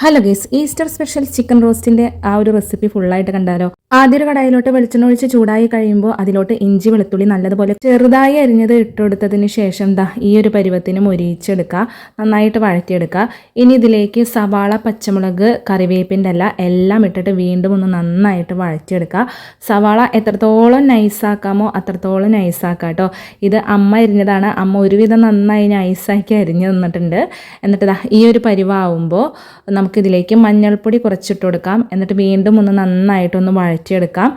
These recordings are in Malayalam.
Hello guys Easter special chicken റോസ്റ്റിന്റെ ആ ഒരു റെസിപ്പി ഫുള്ളായിട്ട് കണ്ടാലോ? ആദ്യ ഒരു കടായിലോട്ട് വെളിച്ചെണ്ണ ഒഴിച്ച് ചൂടായി കഴിയുമ്പോൾ അതിലോട്ട് ഇഞ്ചി വെളുത്തുള്ളി നല്ലതുപോലെ ചെറുതായി അരിഞ്ഞത് ഇട്ടുകൊടുത്തതിന് ശേഷം ദാ ഈ ഒരു പരുവത്തിന് മൊരിയിച്ചെടുക്കുക. നന്നായിട്ട് വഴറ്റിയെടുക്കുക. ഇനി ഇതിലേക്ക് സവാള പച്ചമുളക് കറിവേപ്പിന്റെ അല്ല എല്ലാം ഇട്ടിട്ട് വീണ്ടും ഒന്ന് നന്നായിട്ട് വഴറ്റിയെടുക്കുക. സവാള എത്രത്തോളം നൈസാക്കാമോ അത്രത്തോളം നൈസാക്കാം കേട്ടോ. ഇത് അമ്മ അരിഞ്ഞതാണ്. അമ്മ ഒരുവിധം നന്നായി നൈസാക്കി അരിഞ്ഞു തന്നിട്ടുണ്ട്. എന്നിട്ട് ദാ ഈ ഒരു പരിവാകുമ്പോൾ നമുക്കിതിലേക്ക് മഞ്ഞൾപ്പൊടി കുറച്ചിട്ട് കൊടുക്കാം എന്നിട്ട് വീണ്ടും ഒന്ന് നന്നായിട്ടൊന്ന് വഴറ്റിയെടുക്കാം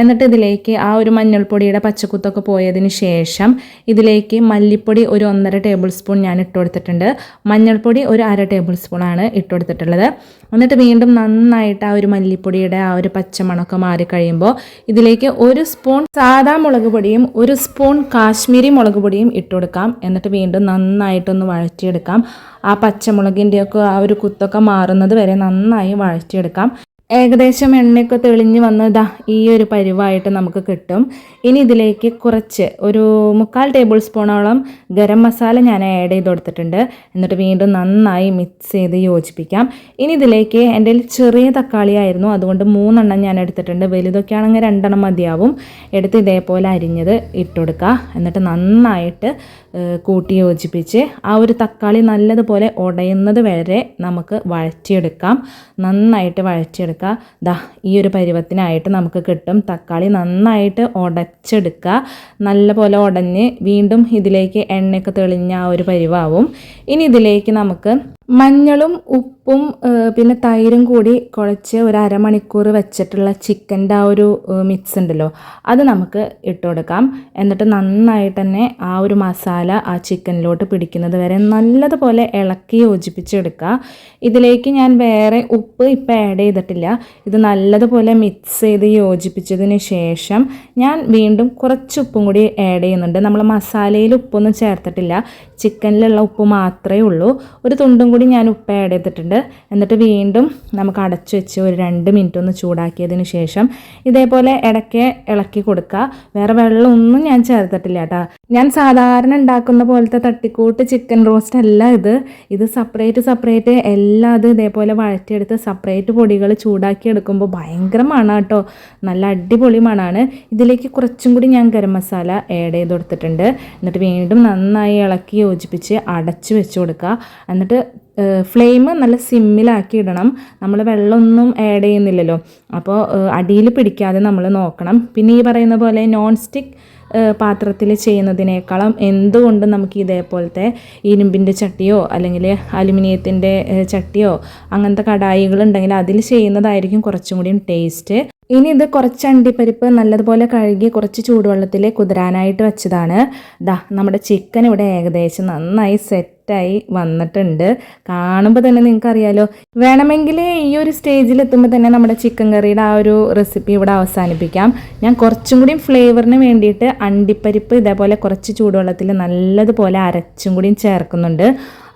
എന്നിട്ട് ഇതിലേക്ക് ആ ഒരു മഞ്ഞൾപ്പൊടിയുടെ പച്ചക്കുത്തൊക്കെ പോയതിന് ശേഷം ഇതിലേക്ക് മല്ലിപ്പൊടി ഒരു ഒന്നര ടേബിൾ സ്പൂൺ ഞാൻ ഇട്ട് കൊടുത്തിട്ടുണ്ട്. മഞ്ഞൾപ്പൊടി ഒരു അര ടേബിൾ സ്പൂണാണ് ഇട്ട് കൊടുത്തിട്ടുള്ളത്. എന്നിട്ട് വീണ്ടും നന്നായിട്ട് ആ ഒരു മല്ലിപ്പൊടിയുടെ ആ ഒരു പച്ചമണമൊക്കെ മാറി കഴിയുമ്പോൾ ഇതിലേക്ക് ഒരു സ്പൂൺ സാദാ മുളക് പൊടിയും ഒരു സ്പൂൺ കാശ്മീരി മുളക് പൊടിയും ഇട്ട് കൊടുക്കാം. എന്നിട്ട് വീണ്ടും നന്നായിട്ടൊന്ന് വഴറ്റിയെടുക്കാം. ആ പച്ചമുളകിന്റെയൊക്കെ ആ ഒരു കുത്തൊക്കെ മാറുന്നത് വരെ നന്നായി വഴറ്റിയെടുക്കാം. ഏകദേശം എണ്ണയൊക്കെ തെളിഞ്ഞ് വന്ന് ഇതാ ഈ ഒരു പരിവായിട്ട് നമുക്ക് കിട്ടും. ഇനി ഇതിലേക്ക് കുറച്ച് ഒരു മുക്കാൽ ടേബിൾ സ്പൂണോളം ഗരം മസാല ഞാൻ ആഡ് ചെയ്ത് കൊടുത്തിട്ടുണ്ട്. എന്നിട്ട് വീണ്ടും നന്നായി മിക്സ് ചെയ്ത് യോജിപ്പിക്കാം. ഇനി ഇതിലേക്ക് എന്റെ ചെറിയ തക്കാളി ആയിരുന്നു. അതുകൊണ്ട് മൂന്നെണ്ണം ഞാൻ എടുത്തിട്ടുണ്ട്. വലുതൊക്കെ ആണെങ്കിൽ രണ്ടെണ്ണം മതിയാവും. എടുത്ത് ഇതേപോലെ അരിഞ്ഞത് ഇട്ടുകൊടുക്കുക എന്നിട്ട് നന്നായിട്ട് കൂട്ടി യോജിപ്പിച്ച് ആ ഒരു തക്കാളി നല്ലതുപോലെ ഉടയുന്നത് വരെ നമുക്ക് വഴറ്റിയെടുക്കാം. നന്നായിട്ട് വഴറ്റിയെടുക്കാം. ദാ ഈ ഒരു പരുവത്തിനായിട്ട് നമുക്ക് കിട്ടും തക്കാളി നന്നായിട്ട് ഉടച്ചെടുക്കുക നല്ലപോലെ ഉടഞ്ഞ് വീണ്ടും ഇതിലേക്ക് എണ്ണയൊക്കെ തെളിഞ്ഞ ആ ഒരു പരിവാവും. ഇനി ഇതിലേക്ക് നമുക്ക് മഞ്ഞളും ഉപ്പും പിന്നെ തൈരും കൂടി കുഴച്ച് ഒരു അരമണിക്കൂർ വെച്ചിട്ടുള്ള ചിക്കന്റെ ആ ഒരു മിക്സ് ഉണ്ടല്ലോ അത് നമുക്ക് ഇട്ട് കൊടുക്കാം. എന്നിട്ട് നന്നായിട്ട് തന്നെ ആ ഒരു മസാല ആ ചിക്കനിലോട്ട് പിടിക്കുന്നത് വരെ നല്ലതുപോലെ ഇളക്കി യോജിപ്പിച്ചെടുക്കുക. ഇതിലേക്ക് ഞാൻ വേറെ ഉപ്പ് ഇപ്പം ആഡ് ചെയ്തിട്ടില്ല. ഇത് നല്ലതുപോലെ മിക്സ് ചെയ്ത് യോജിപ്പിച്ചതിന് ശേഷം ഞാൻ വീണ്ടും കുറച്ച് ഉപ്പും കൂടി ആഡ് ചെയ്യുന്നുണ്ട്. നമ്മൾ മസാലയിൽ ഉപ്പൊന്നും ചേർത്തിട്ടില്ല. ചിക്കനിലുള്ള ഉപ്പ് മാത്രമേ ഉള്ളൂ. ഒരു തുണ്ടും കൂടി ഞാൻ ഉപ്പ് ആഡ് ചെയ്തിട്ടുണ്ട്. എന്നിട്ട് വീണ്ടും നമുക്ക് അടച്ചു വെച്ച് ഒരു രണ്ട് മിനിറ്റ് ഒന്ന് ചൂടാക്കിയതിന് ശേഷം ഇതേപോലെ ഇടയ്ക്ക് ഇളക്കി കൊടുക്കുക. വേറെ വെള്ളമൊന്നും ഞാൻ ചേർത്തിട്ടില്ല കേട്ടോ. ഞാൻ സാധാരണ ഉണ്ടാക്കുന്ന പോലത്തെ തട്ടിക്കൂട്ട് ചിക്കൻ റോസ്റ്റ് അല്ല ഇത്. ഇത് സെപ്പറേറ്റ് സെപ്പറേറ്റ് എല്ലാം അത് ഇതേപോലെ വഴറ്റിയെടുത്ത് സെപ്പറേറ്റ് പൊടികൾ ചൂടാക്കി എടുക്കുമ്പോൾ ഭയങ്കര മണം കേട്ടോ. നല്ല അടിപൊളി മണമാണ് ഇതിലേക്ക് കുറച്ചും കൂടി ഞാൻ ഗരം മസാല ആഡ് ചെയ്ത് കൊടുത്തിട്ടുണ്ട്. എന്നിട്ട് വീണ്ടും നന്നായി ഇളക്കി യോജിപ്പിച്ച് അടച്ച് വെച്ച് കൊടുക്കുക. എന്നിട്ട് ഫ്ലെയിം നല്ല സിമ്മിലാക്കി ഇടണം നമ്മൾ വെള്ളമൊന്നും ആഡ് ചെയ്യുന്നില്ലല്ലോ. അപ്പോൾ അടിയിൽ പിടിക്കാതെ നമ്മൾ നോക്കണം. പിന്നെ ഈ പറയുന്ന പോലെ നോൺ സ്റ്റിക്ക് പാത്രത്തിൽ ചെയ്യുന്നതിനേക്കാളും എന്തുകൊണ്ടും നമുക്ക് ഇതേപോലത്തെ ഇരുമ്പിന്റെ ചട്ടിയോ അല്ലെങ്കിൽ അലുമിനിയത്തിന്റെ ചട്ടിയോ അങ്ങനത്തെ കടായികൾ ഉണ്ടെങ്കിൽ അതിൽ ചെയ്യുന്നതായിരിക്കും കുറച്ചും കൂടിയും ടേസ്റ്റ് ഇനി ഇത് കുറച്ച് അണ്ടിപ്പരിപ്പ് നല്ലതുപോലെ കഴുകി കുറച്ച് ചൂടുവെള്ളത്തിൽ കുതിരാനായിട്ട് വെച്ചതാണ്. ദാ നമ്മുടെ ചിക്കൻ ഇവിടെ ഏകദേശം നന്നായി സെറ്റായി വന്നിട്ടുണ്ട്. കാണുമ്പോൾ തന്നെ നിങ്ങൾക്ക് അറിയാലോ വേണമെങ്കിൽ ഈ ഒരു സ്റ്റേജിൽ എത്തുമ്പോൾ തന്നെ നമ്മുടെ ചിക്കൻ കറിയുടെ ആ ഒരു റെസിപ്പി ഇവിടെ അവസാനിപ്പിക്കാം. ഞാൻ കുറച്ചും കൂടി ഫ്ലേവറിന് വേണ്ടിയിട്ട് അണ്ടിപ്പരിപ്പ് ഇതേപോലെ കുറച്ച് ചൂടുവെള്ളത്തിൽ നല്ലതുപോലെ അരച്ചും കൂടി ചേർക്കുന്നുണ്ട്.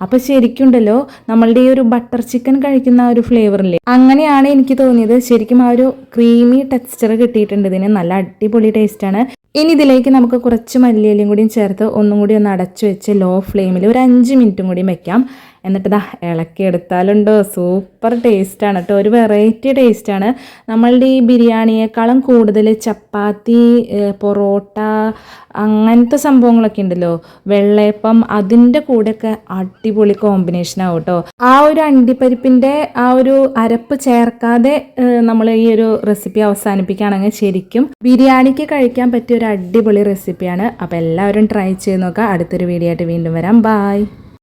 അപ്പോൾ ശരിക്കുണ്ടല്ലോ നമ്മളുടെ ഈ ഒരു ബട്ടർ ചിക്കൻ കഴിക്കുന്ന ഒരു ഫ്ലേവറില്ലേ അങ്ങനെയാണ് എനിക്ക് തോന്നിയത്. ശരിക്കും ആ ഒരു ക്രീമി ടെക്സ്ചർ കിട്ടിയിട്ടുണ്ട്. ഇതിന് നല്ല അടിപൊളി ടേസ്റ്റാണ് ഇനി ഇതിലേക്ക് നമുക്ക് കുറച്ച് മല്ലിയിലും കൂടിയും ചേർത്ത് ഒന്നും കൂടി ഒന്ന് അടച്ചു വെച്ച് ലോ ഫ്ലെയിമിൽ ഒരു അഞ്ച് മിനിറ്റും കൂടി വെക്കാം. എന്നിട്ട് ഇതാ ഇളക്കിയെടുത്താലുണ്ടോ സൂപ്പർ ടേസ്റ്റാണ് കേട്ടോ. ഒരു വെറൈറ്റി ടേസ്റ്റാണ്. നമ്മളുടെ ഈ ബിരിയാണിയേക്കാളും കൂടുതൽ ചപ്പാത്തി പൊറോട്ട അങ്ങനത്തെ സംഭവങ്ങളൊക്കെ ഉണ്ടല്ലോ. വെള്ളയപ്പം അതിന്റെ കൂടെയൊക്കെ അടിപൊളി കോമ്പിനേഷനാവും കേട്ടോ. ആ ഒരു അണ്ടിപ്പരിപ്പിന്റെ ആ ഒരു അരപ്പ് ചേർക്കാതെ നമ്മൾ ഈ ഒരു റെസിപ്പി അവസാനിപ്പിക്കുകയാണെങ്കിൽ ശരിക്കും ബിരിയാണിക്ക് കഴിക്കാൻ പറ്റിയ ഒരു അടിപൊളി റെസിപ്പിയാണ് അപ്പോൾ എല്ലാവരും ട്രൈ ചെയ്ത് നോക്കുക. അടുത്തൊരു വീഡിയോ ആയിട്ട് വീണ്ടും വരാം. ബായ്